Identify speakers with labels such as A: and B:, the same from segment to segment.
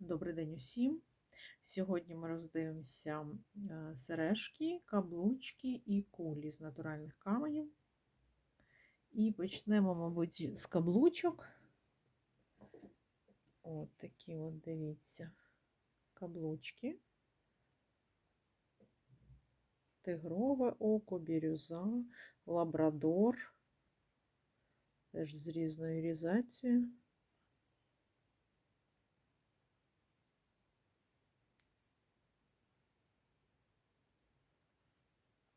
A: Добрий день усім. Сьогодні ми роздивимося е, сережки, каблучки і кулі з натуральних каменів. І почнемо, мабуть, з каблучок. От такі от, дивіться, каблучки. Тигрове око, бірюза, лабрадор. Теж з різною різацією.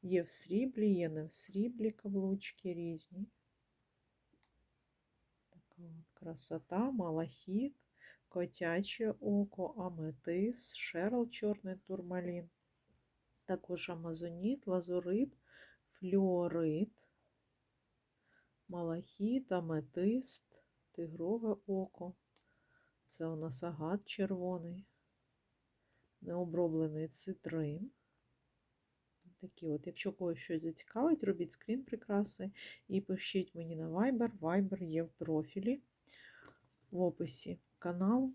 A: Є в сріблі, є не в сріблі каблучки різні. Така от красота, малахіт, котяче око, аметис, шерл чорний турмалін. Також амазоніт, лазурит, флюорит, малахіт, аметист, тигрове око. Це у нас агат червоний, необроблений цитрин. Такі от, якщо когось щось зацікавить, робіть скрін прикраси і пишіть мені на Viber. Viber є в профілі в описі каналу.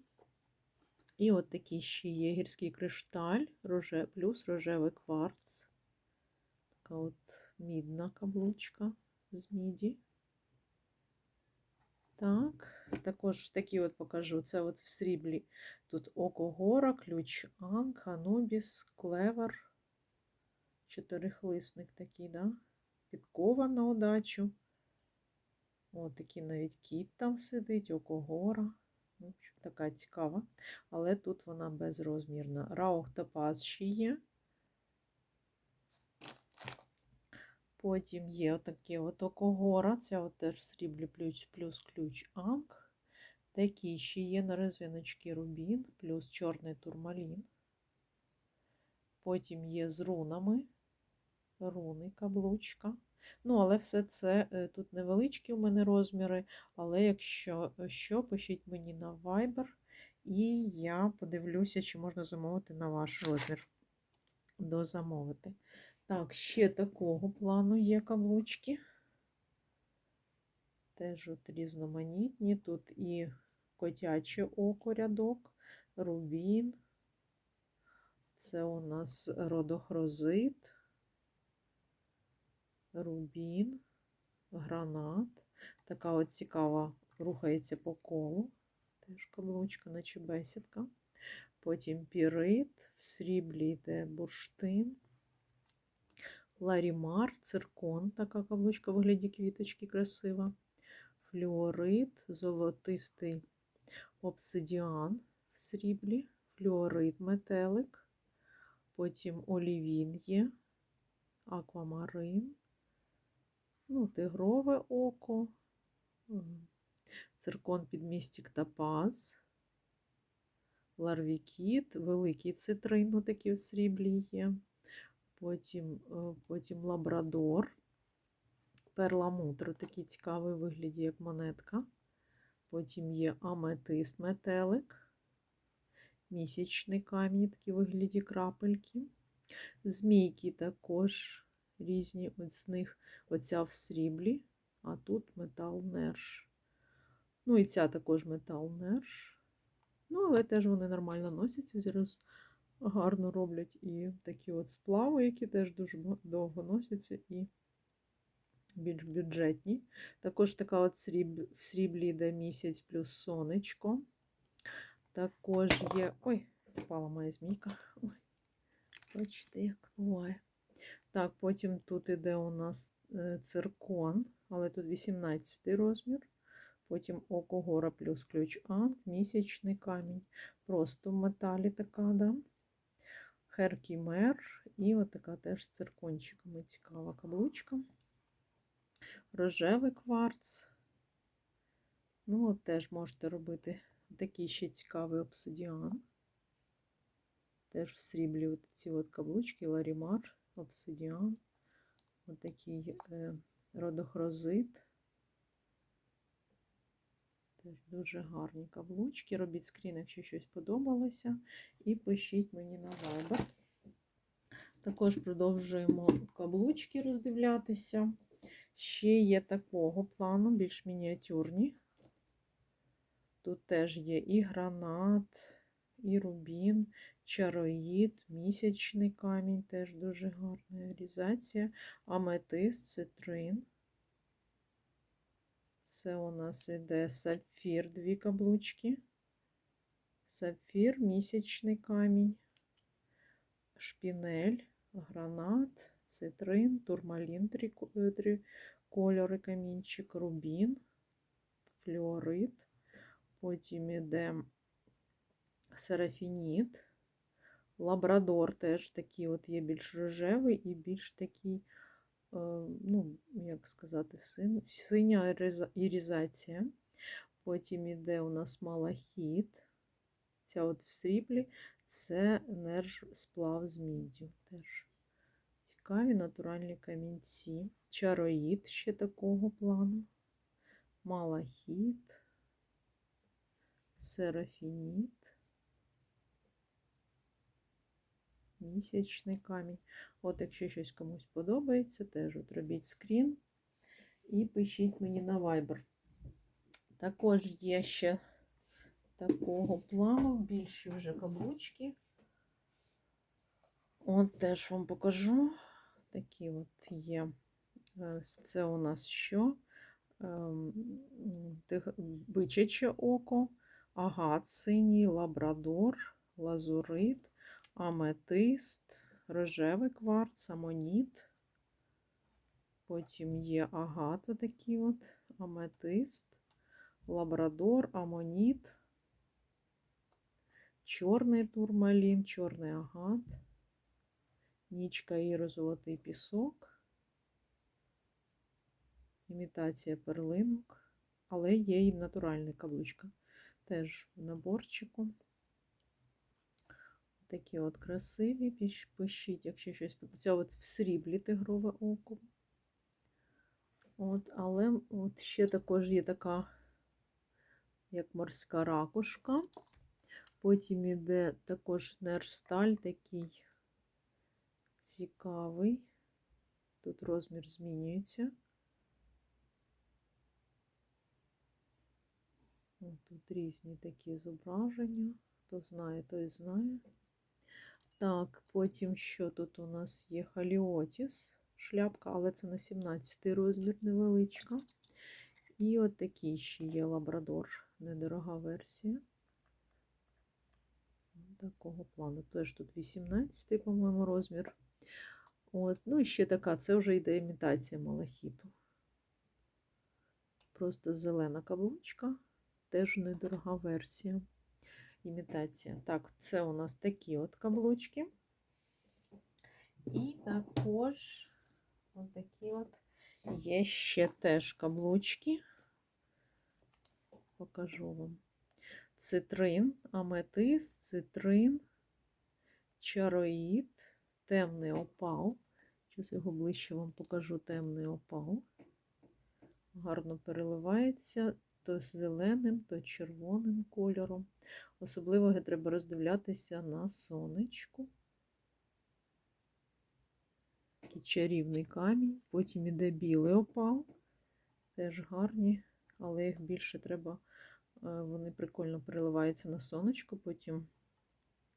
A: І от такий ще є гірський кришталь, роже, плюс рожевий кварц. Така от мідна каблучка з міді. Так, також такі от покажу. Це от в сріблі. Тут око гора, ключ Анг, Анубіс, клевер. Чотирихлисник такий, да? Підкова на удачу. О, такий навіть кіт там сидить, окогора. Ну, така цікава. Але тут вона безрозмірна. Раух топаз ще є. Потім є отакі от окогора. Це от теж сріблі плюс, плюс ключ Анг. Такі ще є на резиночці рубін, плюс чорний турмалін. Потім є з рунами руни, каблучка. Ну, але все це е, тут невеличкі у мене розміри, але якщо що, пишіть мені на Viber, і я подивлюся, чи можна замовити на ваш розмір. Дозамовити. Так, ще такого плану є каблучки. Теж от різноманітні. Тут і котяче око рядок, рубін. Це у нас родохрозит рубін, гранат. Така от цікава рухається по колу. Теж каблучка, наче бесідка. Потім пірит, в сріблі йде бурштин, ларімар, циркон, така каблучка в вигляді квіточки красива. Флюорит, золотистий обсидіан в сріблі, флюорит метелик, потім олівін є, аквамарин, тигрове око, циркон підмістік топаз, ларвікіт, великий цитрин, такі в сріблі є. Потім е, потім лабрадор, перламутр, такий цікавий вигляді, як монетка. Потім є аметист метелик, місячний камінь, такі вигляді крапельки. Змійки також різні з них оця в сріблі, а тут метал нерж. Ну, і ця також метал нерж. Ну, але теж вони нормально носяться. Зараз гарно роблять і такі от сплави, які теж дуже довго носяться і більш бюджетні. Також така от сріб... в сріблі йде місяць плюс сонечко. Також є. Ой, впала моя змійка. Ой, бачите, як буває. Так, потім тут іде у нас е, циркон, але тут 18 розмір. Потім око гора плюс ключ Анг, місячний камінь. Просто в металі така, да? Херкімер і от така теж з циркончиками цікава каблучка. Рожевий кварц. Ну, от теж можете робити такий ще цікавий обсидіан. Теж в сріблі от ці от каблучки, ларімар обсидіан, отакий е, родохрозит. Теж дуже гарні каблучки. Робіть скрін, якщо щось подобалося, і пишіть мені на Viber. Також продовжуємо каблучки роздивлятися. Ще є такого плану, більш мініатюрні. Тут теж є і гранат, і рубін, чароїд, місячний камінь, теж дуже гарна реалізація, аметист, цитрин. Це у нас іде сапфір, дві каблучки. Сапфір, місячний камінь, шпінель, гранат, цитрин, турмалін, три, три кольори, камінчик, рубін, флюорит. Потім іде серафініт, лабрадор теж такий от є більш рожевий і більш такий, е, ну, як сказати, син, синя ірізація. Потім іде у нас малахіт. Ця от в сріблі це нерж сплав з міддю. Теж цікаві натуральні камінці. Чароїд ще такого плану. Малахіт, серафініт, місячний камінь. От якщо щось комусь подобається, теж от робіть скрін і пишіть мені на Viber. Також є ще такого плану, більші вже каблучки. От теж вам покажу. Такі от є. Е, Це у нас що? Ем, Бичаче око, агат синій, лабрадор, лазурит, аметист, рожевий кварц, амоніт. Потім є агат отакий от, аметист, лабрадор, амоніт, чорний турмалін, чорний агат, нічка іро, золотий пісок імітація перлинок, але є і натуральна каблучка. Теж в наборчику. Такі от красиві. Пишіть, якщо щось це от в сріблі тигрове око. От, але от ще також є така, як морська ракушка. Потім іде також нерсталь такий цікавий. Тут розмір змінюється. Тут різні такі зображення. Хто знає, той знає. Так, потім що тут у нас є халіотіс, шляпка, але це на 17 розмір невеличка. І от такий ще є лабрадор, недорога версія. Такого плану. Теж тут 18, по-моєму, розмір. От, ну і ще така, це вже йде імітація малахіту. Просто зелена каблучка теж недорога версія. Імітація. Так, це у нас такі от каблучки. І також от такі от є ще теж каблучки. Покажу вам. Цитрин, аметист, цитрин, чароїд, темний опал. Зараз його ближче вам покажу темний опал. Гарно переливається то зеленим, то червоним кольором. Особливо треба роздивлятися на сонечку. Такий чарівний камінь. Потім іде білий опал. Теж гарні, але їх більше треба, е, вони прикольно переливаються на сонечко. Потім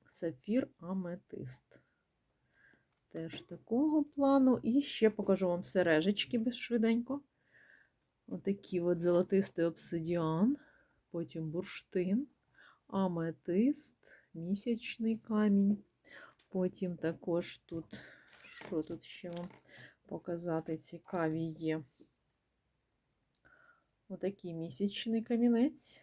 A: сапфір, аметист. Теж такого плану. І ще покажу вам сережечки швиденько. Отакий от золотистий обсидіан, потім бурштин, аметист, місячний камінь. Потім також тут, що тут ще вам показати, цікаві є отакий місячний камінець.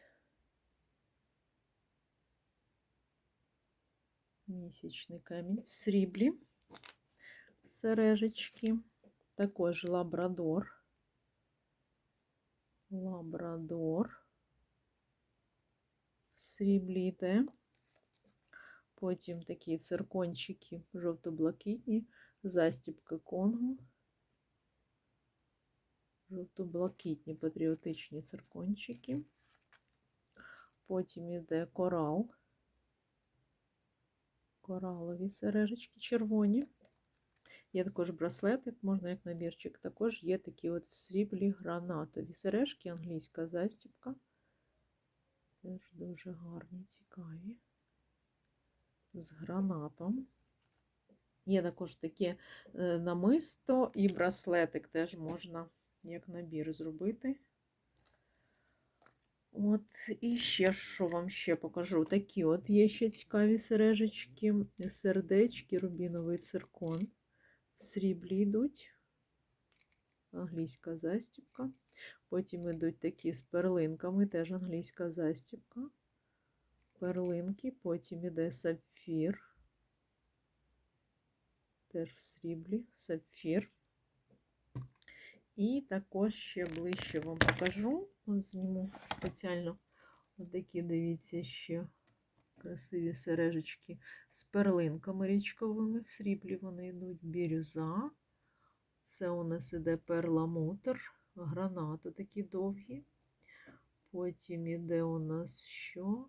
A: Місячний камінь в сріблі, сережечки, також лабрадор. Лабрадор. Сріблі йде. Потім такі циркончики жовто-блакитні, застібка Конго. Жовто-блакитні патріотичні циркончики. Потім йде корал. Коралові сережечки червоні. Є також браслетик, можна як набірчик. Також є такі от в сріблі гранатові сережки, англійська застібка. Теж дуже гарні, цікаві. з гранатом. Є також таке намисто і браслетик теж можна як набір зробити. От, і ще що вам ще покажу. Такі от є ще цікаві сережечки, сердечки, рубіновий циркон. Сріблі йдуть. Англійська застібка. Потім йдуть такі з перлинками, теж англійська застібка. Перлинки, потім іде сапфір. Теж в сріблі, сапфір. І також ще ближче вам покажу. От зніму спеціально отакі, дивіться, ще красиві сережечки з перлинками річковими. В сріблі вони йдуть бірюза. Це у нас іде перламутр, гранати такі довгі. Потім іде у нас що?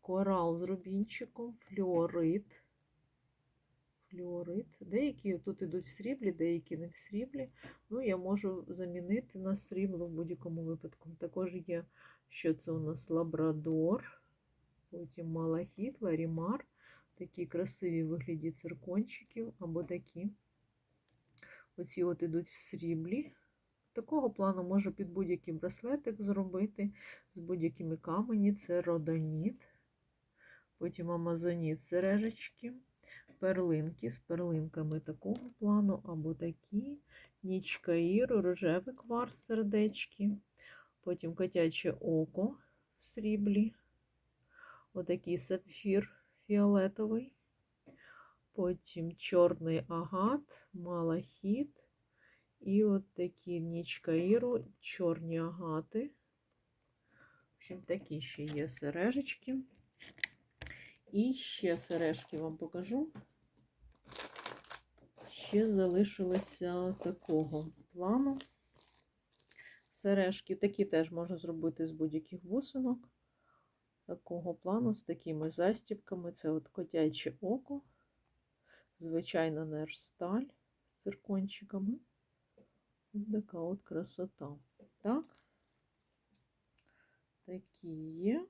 A: Корал з рубінчиком, флюорит. Флюорит. Деякі тут йдуть в сріблі, деякі не в сріблі. Ну, я можу замінити на срібло в будь-якому випадку. Також є, що це у нас лабрадор, потім малахіт, ларімар. Такі красиві вигляді циркончиків, або такі. Оці от ідуть в сріблі. Такого плану можу під будь-який браслетик зробити з будь-якими камені. Це родоніт. Потім амазоніт сережечки, перлинки з перлинками такого плану, або такі, нічка іру, рожевий кварц сердечки. Потім котяче око в сріблі. Отакий сапфір фіолетовий. Потім чорний агат, малахіт. І от такі нічка іру, чорні агати. В общем, такі ще є сережечки. І ще сережки вам покажу. Ще залишилося такого плану. Сережки такі теж можна зробити з будь-яких бусинок. Такого плану, з такими застібками. Це от котяче око, звичайна нержсталь з циркончиками. Така от красота. Так, такі є.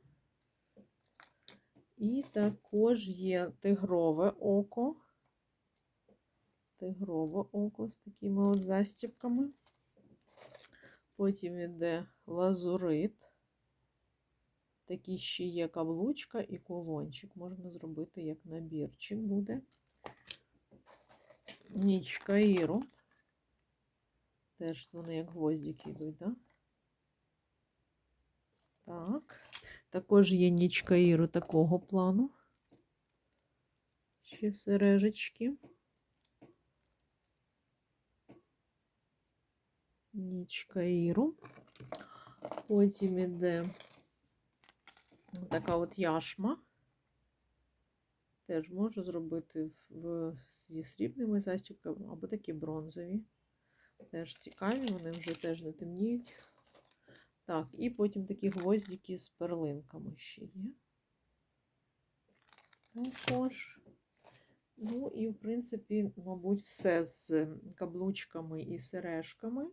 A: І також є тигрове око. Тигрове око з такими от застібками. Потім йде лазурит. Такі ще є каблучка і колончик. Можна зробити як набірчик буде. Нічка іру. Теж вони як гвоздики йдуть, так? Да? Так. Також є нічка іру такого плану. Ще сережечки. Нічка іру. Потім іде така от яшма. Теж можу зробити в, зі срібними застібками, або такі бронзові. Теж цікаві, вони вже теж не темніють. Так, і потім такі гвоздики з перлинками ще є. Також. Ну, і, в принципі, мабуть, все з каблучками і сережками.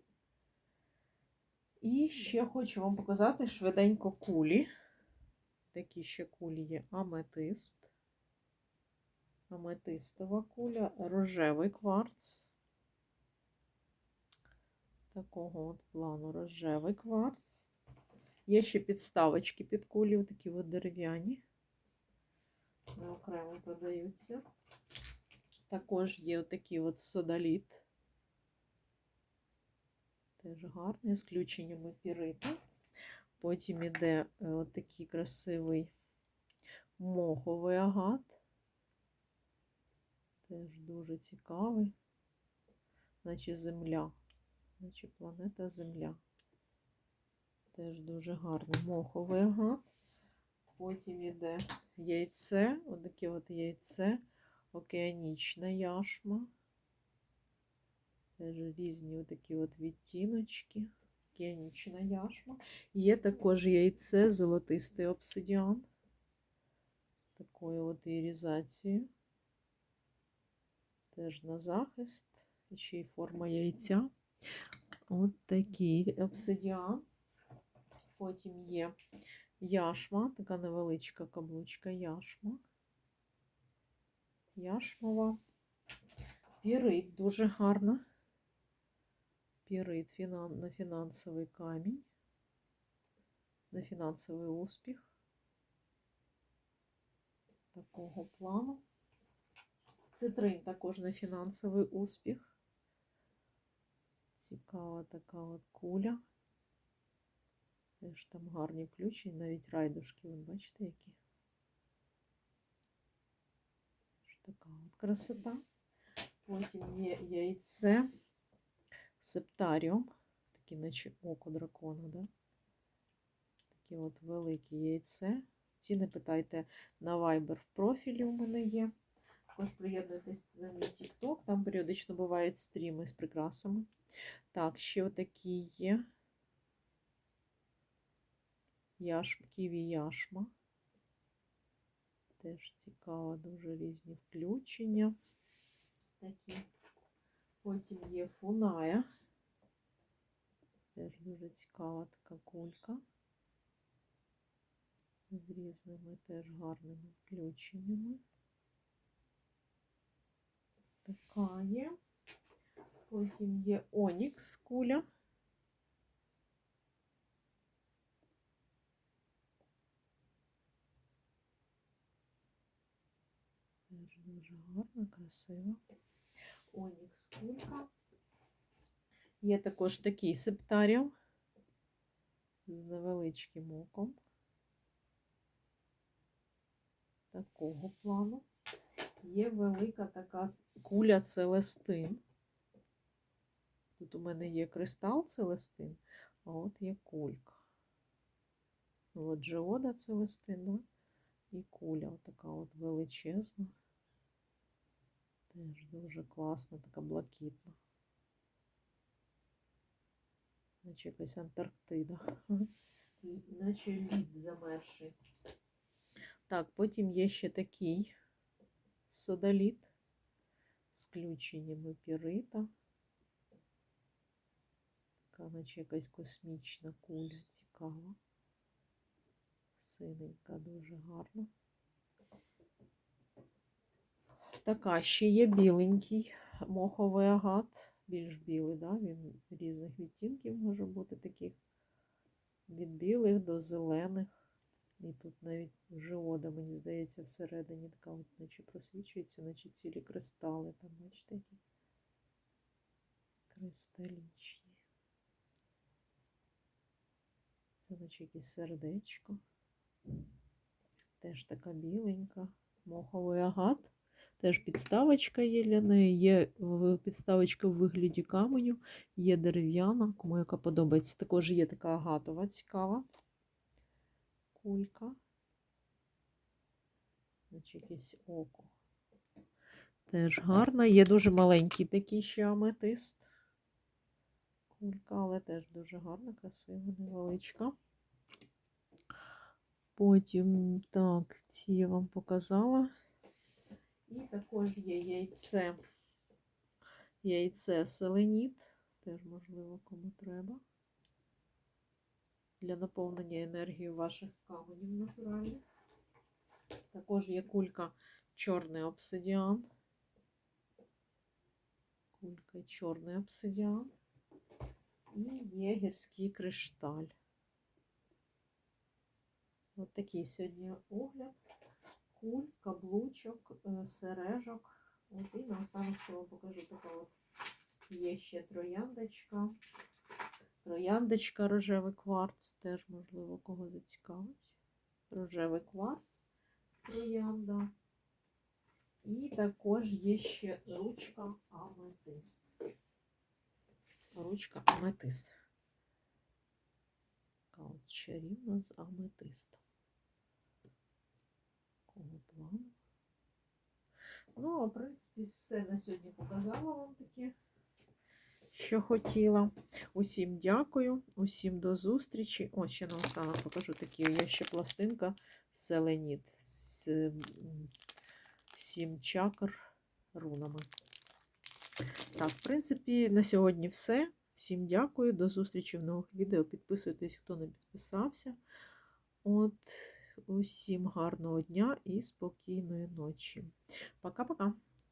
A: І ще хочу вам показати швиденько кулі. Такі ще кулі є аметист. Аметистова куля, рожевий кварц. Такого от плану рожевий кварц. Є ще підставочки під кулі, такі от дерев'яні. Вони окремо продаються. Також є отакий от содаліт. Теж гарний, з включеннями піриту. Потім іде отакий красивий моховий агат. Теж дуже цікавий, наче земля, наче планета Земля. Теж дуже гарний моховий агат. Потім іде яйце, отаке от яйце, океанічна яшма. Теж різні такі от відтіночки, океанічна яшма. Є також яйце, золотистий обсидіан. З такою от ірізацією. Теж на захист. І ще й форма яйця. От такий обсидіан. Потім є яшма, така невеличка каблучка яшма. яшмова. Пірит дуже гарна. Фінан... на фінансовий камінь, на фінансовий успіх. Такого плану. Цитрин також на фінансовий успіх. Цікава така от куля. Теж там гарні ключі, навіть райдушки, ви бачите, які. Теж така от красота. Потім є яйце септаріум, такі наче око дракона, да? Такі от великі яйце. Ціни питайте на Viber в профілі у мене є. Також приєднуйтесь на мій TikTok, там періодично бувають стріми з прикрасами. Так, ще отакі є. Яш... Ківі яшма. Теж цікаво, дуже різні включення. Такі. Потім є фуная. Теж дуже цікава така кулька. З різними теж гарними включеннями. Така є. Потім є Онікс куля. Теж дуже гарна, красива. Онікс кулька. Є також такий септаріум з невеличким оком. Такого плану. Є велика така куля Целестин. Тут у мене є кристал Целестин, а от є кулька. От Джеода Целестин, да? і куля така от величезна. Теж дуже класна, така блакитна. Наче якась Антарктида. Наче лід замерший. Так, потім є ще такий содоліт з включеннями пірита. Така, наче якась космічна куля, цікава. Синенька, дуже гарна. Така ще є біленький моховий агат, більш білий, да? він різних відтінків може бути таких від білих до зелених. І тут навіть жиода, мені здається, всередині така от наче просвічується, наче цілі кристали. Там, бачите, які кристалічні. Це наче якесь сердечко. Теж така біленька, моховий агат. Теж підставочка є для неї, є підставочка в вигляді каменю, є дерев'яна, кому яка подобається. Також є така агатова, цікава кулька. Значить, якесь око. Теж гарна. Є дуже маленький такий ще аметист. Кулька, але теж дуже гарна, красива, невеличка. Потім, так, ці я вам показала. І також є яйце. Яйце селеніт. Теж, можливо, кому треба. Для наповнення енергії ваших каменів натуральних. Також є кулька чорний обсидіан. Кулька чорний обсидіан. І є гірський кришталь. Ось такий сьогодні огляд. Куль, каблучок, е, сережок. От і наостанок що вам покажу така от є ще трояндочка. Трояндочка, рожевий кварц, теж, можливо, кого зацікавить. Рожевий кварц, троянда. І також є ще ручка аметист. Ручка аметист. Така от чарівна з аметистом. Ну, а в принципі, все на сьогодні показала вам таке, що хотіла. Усім дякую, усім до зустрічі. О, ще наостанок покажу такі. Є ще пластинка Селеніт з сім чакр рунами. Так, в принципі, на сьогодні все. Всім дякую, до зустрічі в нових відео. Підписуйтесь, хто не підписався. От, усім гарного дня і спокійної ночі. Пока-пока.